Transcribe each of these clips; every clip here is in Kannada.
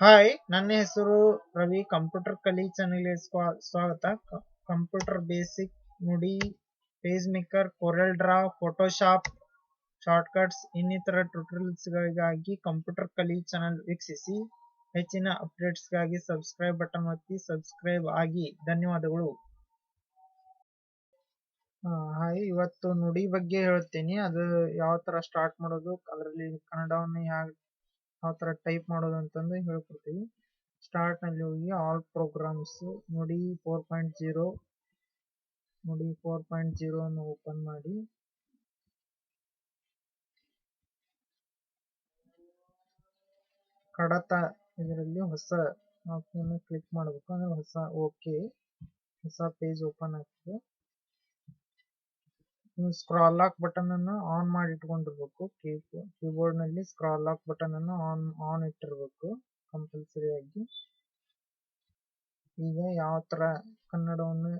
ಹಾಯ್ ನನ್ನ ಹೆಸರು ರವಿ. ಕಂಪ್ಯೂಟರ್ ಕಲಿ ಚಾನೆಲ್ಗೆ ಸ್ವಾ- ಸ್ವಾಗತ. Computer basic Nudi page maker Corel draw Photoshop shortcuts ಇನ್ನಿತರ ಟ್ಯುಟೋರಿಯಲ್ಸ್ಗಳಿಗಾಗಿ ಕಂಪ್ಯೂಟರ್ ಕಲಿ ಚಾನೆಲ್ ವೀಕ್ಷಿಸಿ. ಹೆಚ್ಚಿನ ಅಪ್ಡೇಟ್ಸ್ಗಾಗಿ ಸಬ್ಸ್ಕ್ರೈಬ್ ಬಟನ್ ಒತ್ತಿ ಸಬ್ಸ್ಕ್ರೈಬ್ ಆಗಿ. ಧನ್ಯವಾದಗಳು. ಹಾಯ್ ಇವತ್ತು ನುಡಿ ಬಗ್ಗೆ ಹೇಳ್ತೀನಿ. ಅದು ಯಾವ ತರ ಸ್ಟಾರ್ಟ್ ಮಾಡೋದು, ಅದರಲ್ಲಿ ಕನ್ನಡವನ್ನು ಯಾವ ಯಾವ ತರ ಟೈಪ್ ಮಾಡೋದು ಅಂತಂದು ಹೇಳ್ಕೊಡ್ತೀವಿ. ಸ್ಟಾರ್ಟ್ನಲ್ಲಿ ಹೋಗಿ ಆಲ್ ಪ್ರೋಗ್ರಾಮ್ಸ್ ನೋಡಿ ಫೋರ್ ಪಾಯಿಂಟ್ ಜೀರೋ ನೋಡಿ ಫೋರ್ ಪಾಯಿಂಟ್ ಜೀರೋ ಅನ್ನು ಓಪನ್ ಮಾಡಿ. ಕಡತ ಇದರಲ್ಲಿ ಹೊಸ ಆಪ್ಷನ್ ಕ್ಲಿಕ್ ಮಾಡಬೇಕು. ಅಂದ್ರೆ ಹೊಸ ಓಕೆ ಹೊಸ ಪೇಜ್ ಓಪನ್ ಆಗ್ತದೆ. ಸ್ಕ್ರಾಲ್ ಲಾಕ್ ಬಟನ್ ಅನ್ನು ಆನ್ ಮಾಡಿ ಇಟ್ಕೊಂಡಿರ್ಬೇಕು ಕೀಬೋರ್ಡ್ನಲ್ಲಿ ಸ್ಕ್ರಾಲ್ ಲಾಕ್ ಬಟನ್ ಅನ್ನು ಆನ್ ಆನ್ ಇಟ್ಟಿರ್ಬೇಕು ಕಂಪಲ್ಸರಿ ಆಗಿ. ಈಗ ಯಾವ ತರ ಕನ್ನಡವನ್ನು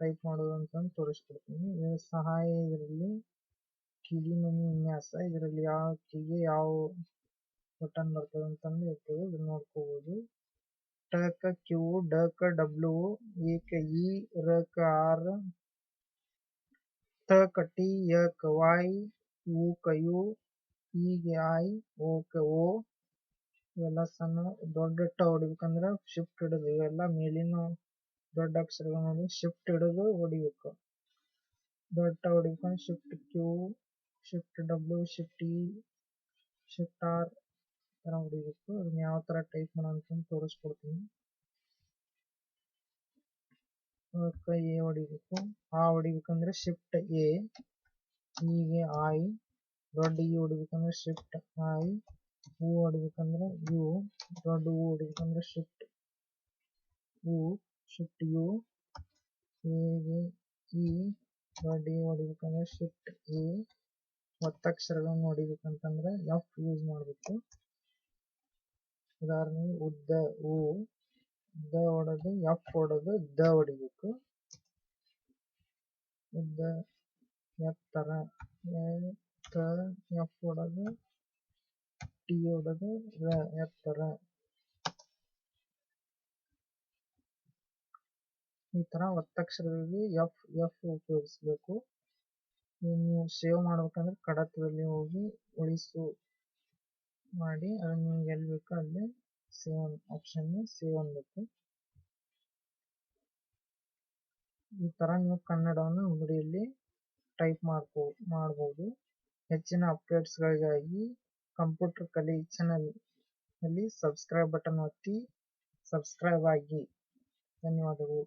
ಟೈಪ್ ಮಾಡೋದು ಅಂತ ತೋರಿಸ್ಕೊಡ್ತೀನಿ. ಇದರ ಸಹಾಯ ಇದರಲ್ಲಿ ಕಿವಿ ಮೆನು ವಿನ್ಯಾಸ, ಇದರಲ್ಲಿ ಯಾವ ಕೀಗೆ ಯಾವ ಬಟನ್ ಬರ್ತದೆ ಅಂತಂದು ಇರ್ತದೆ ಇದನ್ನ ನೋಡ್ಕೋಬಹುದು ಟಕ ಕ್ಯೂ ಕ ಡಬ್ಲ್ಯೂ, ಏಕ ಇ, ರ ಕ ಆರ್ ತ ಕ ಟಿ ಯ ಕ ವೈ ಯು ಕ ಯು ಈ ಗೆ ಓ ಕ ಓ ಇವೆಲ್ಲ ಸಣ್ಣ ದೊಡ್ಡ ಟ ಹೊಡಿಬೇಕಂದ್ರ ಶಿಫ್ಟ್ ಹಿಡಿದು ಇವೆಲ್ಲ ಮೇಲಿನ ದೊಡ್ಡ ಅಕ್ಷರಗಳನ್ನ ಶಿಫ್ಟ್ ಹಿಡಿದು ಹೊಡಿಬೇಕು. ದೊಡ್ಡ ಟ ಹೊಡಿಬೇಕಂದ್ರೆ shift Q shift W shift E shift R ತರ ಹೊಡಿಬೇಕು. ಅದನ್ನ ಯಾವ ತರ ಟೈಪ್ ಮಾಡೋ ಅಂತ ತೋರಿಸ್ಕೊಡ್ತೀನಿ. ಅದಕ್ಕೆ ಎ ಹೊಡಿಬೇಕು. ಆ ಹೊಡಿಬೇಕಂದ್ರೆ ಶಿಫ್ಟ್ ಎ, ಹೀಗೆ ಐ ದೊಡ್ಡ ಇ ಹೊಡಿಬೇಕಂದ್ರೆ ಶಿಫ್ಟ್ ಐ ಹೂ ಹೊಡಿಬೇಕಂದ್ರೆ ಯು ದೊಡ್ಡ ಹೂ ಹೊಡಿಬೇಕಂದ್ರೆ ಶಿಫ್ಟ್ ಯು ಶಿಫ್ಟ್ ಯು ಎಗೆ ಇ ದೊಡ್ಡ ಎ ಹೊಡಿಬೇಕಂದ್ರೆ ಶಿಫ್ಟ್ ಎ ಒತ್ತಕ್ಷರಗಳನ್ನು ಹೊಡಿಬೇಕಂತಂದ್ರೆ ಎಫ್ ಯೂಸ್ ಮಾಡಬೇಕು. ಉದಾಹರಣೆಗೆ ಉದ್ದ, ಉ ದ ಹೊಡೆದು ಎಫ್ ಹೊಡೆದು ದ ಹೊಡಿಬೇಕು ಉದ್ದ ಎತ್ತರ ಎತ್ತ ಎಫ್ ಹೊಡೆದು ಟಿ ಹೊಡೆದು ರ ಎತ್ತರ ಈ ತರ ಒತ್ತಕ್ಷರಗಳಿಗೆ ಎಫ್ ಎಫ್ ಉಪಯೋಗಿಸ್ಬೇಕು. ನೀವು ಸೇವ್ ಮಾಡ್ಬೇಕಂದ್ರೆ ಕಡತದಲ್ಲಿ ಹೋಗಿ ಉಳಿಸು. ಮಾಡಿ, ಅದನ್ನ ನಿಮ್ಗೆ ಎಲ್ಲಿ ಬೇಕೋ ಅಲ್ಲಿ ಸೇವ್ ಆಪ್ಷನ್ ಸೇವ್ ಬಿಟ್ಟು ಈ ತರ ನೀವು ಕನ್ನಡವನ್ನು ಅಂಗಡಿಯಲ್ಲಿ ಟೈಪ್ ಮಾಡ್ಕೋ ಮಾಡಬಹುದು ಹೆಚ್ಚಿನ ಅಪ್ಡೇಟ್ಸ್ಗಳಿಗಾಗಿ ಕಂಪ್ಯೂಟರ್ ಕಲಿ ಚಾನಲ್ ಅಲ್ಲಿ ಸಬ್ಸ್ಕ್ರೈಬ್ ಬಟನ್ ಒತ್ತಿ ಸಬ್ಸ್ಕ್ರೈಬ್ ಆಗಿ. ಧನ್ಯವಾದಗಳು.